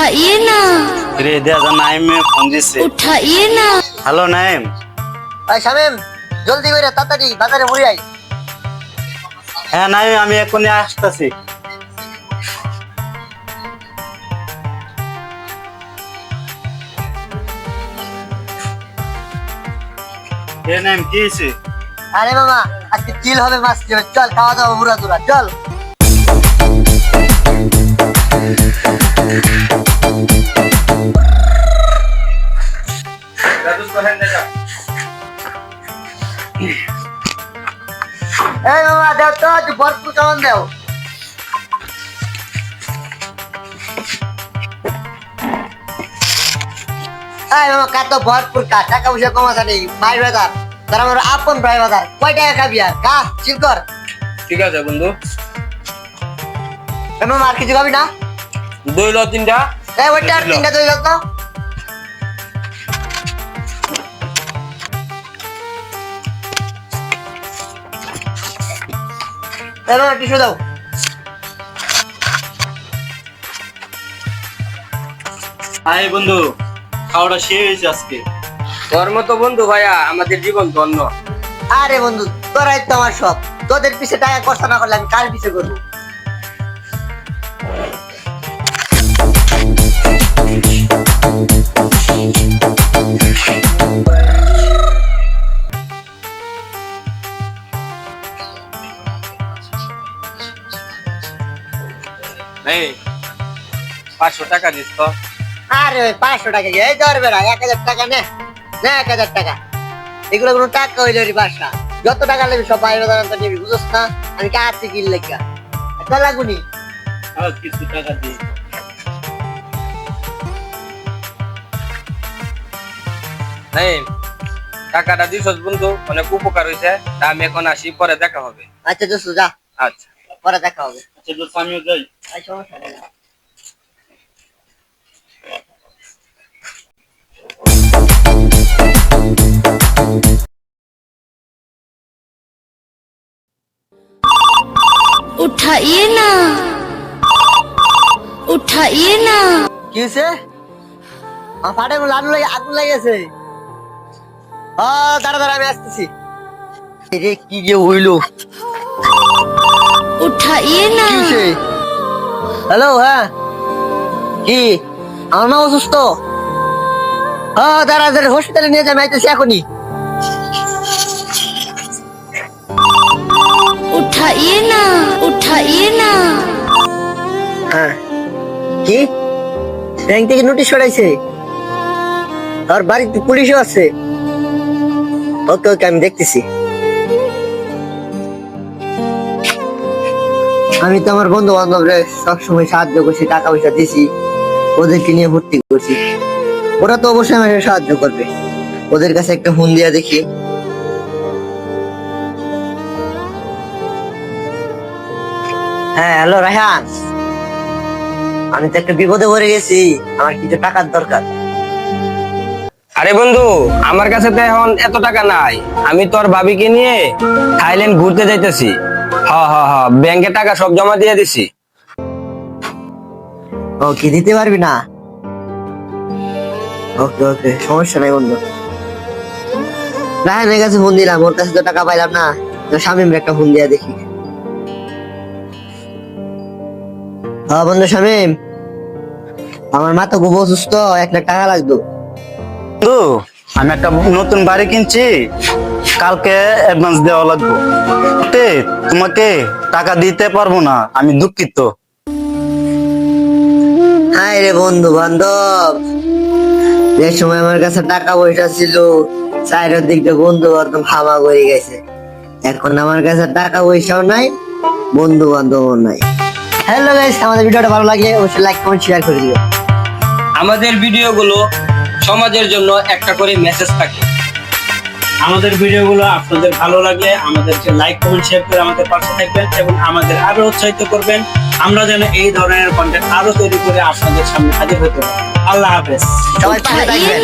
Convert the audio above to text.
উঠাইয়ে না রে দেয়া নাইমে ফোন দিছে উঠাইয়ে না হ্যালো নাইম ভাই শামিম জলদি করে তাড়াতাড়ি বাজারে ঘুরে আই হ্যাঁ নাইম আমি এখনি আসতেছি। কি আরে বাবা আজকে চিল হবে মাছ হবে চল খাওয়া দাওয়া বুড়া চল। কেমন দেও। এই মামা কাতো ভরপুর কা টাকা পয়সা কমাসা নেই ভাই বাজার। তার আমার আপন ভাই বাজার কয় টাকা খাবি আর? কা চিল কর। ঠিক আছে বন্ধু। মামা আর কিছু খাবি না? দুই লো তিনটা। এই ওইটা আর তিনটা দই তো। মামা টিস্যু দাও। হাই বন্ধু খাওয়াটা শেষ আজকে। তোর মতো বন্ধু ভাইয়া আমাদের জীবন ধন্য। আরে বন্ধু তোরাই তো আমার সব তোদের পিছে টাকা খরচা না করলে আমি কার পিছে করব? এই পাঁচশো টাকা দিস তো। আরে ওই পাঁচশো টাকা কি? এই ধর বেড়া এক হাজার টাকা নে। নে এক হাজার টাকা। এগুলো কোনো টাকা হইল রে বাসা। যত টাকা নেবি সব বাইরে দাঁড়ান নিবি বুঝছ না? আমি কাছে কিল লেখা চল লাগুনি। আর কিছু টাকা দিই নাইম টাকাটা দিস বন্ধু অনেক উপকার হয়েছে তা আমি এখন আসি পরে দেখা হবে। আচ্ছা দোস্ত যা। আচ্ছা। পরে দেখা হবে। আচ্ছা দোস্ত আমিও যাই। সমস্যা নেই। উঠাইয়ে না উঠাইয়ে না কি হয়েছে ফাটে লালু লাগে আগুন লাগিয়েছে ও দাঁড়া দাঁড়া আমি আসতেছি। রে কি যে হইল? উঠাইয়ে না। হ্যালো হ্যাঁ। কি? আমার অসুস্থ? ও দাঁড়া দাঁড়া হসপিটালে নিয়ে যাই আইতেছি এখনই। उठाइए ना उठाइए ना হ্যাঁ কি ব্যাংক থেকে নোটিশ ছড়াইছে আর বাড়িতে পুলিশও আছে ওকে ওকে আমি দেখতেছি আমি তো আমার বন্ধু বান্ধবরে সবসময় সাহায্য করছি টাকা পয়সা দিছি ওদেরকে নিয়ে ভর্তি করছি ওরা তো অবশ্যই আমাকে সাহায্য করবে ওদের কাছে একটা ফোন দিয়া দেখি হ্যাঁ হ্যালো রায়হান। আমি তো একটা বিপদে পড়ে গেছি। আমার কিছু টাকার দরকার। আরে বন্ধু আমার কাছে তো এখন এত টাকা নাই। আমি তোর ভাবিকে নিয়ে থাইল্যান্ড ঘুরতে যাইতেছি। হ হ হ ব্যাংকে টাকা সব জমা দিয়ে দিছি। ও কি দিতে পারবি না? ওকে ওকে সমস্যা নাই বন্ধু। রায়হানের কাছে ফোন দিলাম ওর কাছে তো টাকা পাইলাম না। তো শামিম একটা ফোন দিয়া দেখি। বন্ধু শামিম আমার মা তো খুব অসুস্থ এক লাখ টাকা লাগতো বন্ধু আমি একটা নতুন বাড়ি কিনছি। কালকে অ্যাডভান্স দেওয়া লাগবে। তে, তোমাকে টাকা দিতে পারব না আমি দুঃখিত। হাই রে বন্ধু বান্ধব যে সময় আমার কাছে টাকা পয়সা ছিল চাইরের দিকটা বন্ধু একদম হামা করে গেছে। এখন আমার কাছে টাকা পয়সাও নাই বন্ধু বান্ধব নাই। হ্যালো গাইস আমাদের ভিডিওটা ভালো লাগে অবশ্যই লাইক কমেন্ট শেয়ার করে দিও। আমাদের ভিডিওগুলো সমাজের জন্য একটা করে মেসেজ থাকে। আমাদের ভিডিওগুলো আপনাদের ভালো লাগলে আমাদেরকে লাইক কমেন্ট শেয়ার করে আমাদের পাশে থাকবেন এবং আমাদের আরও উৎসাহিত করবেন। আমরা যেন এই ধরনের কন্টেন্ট আরও তৈরি করে আপনাদের সামনে হাজির হতে পারি। আল্লাহ হাফেজ। সবাই পাশে থাকবেন।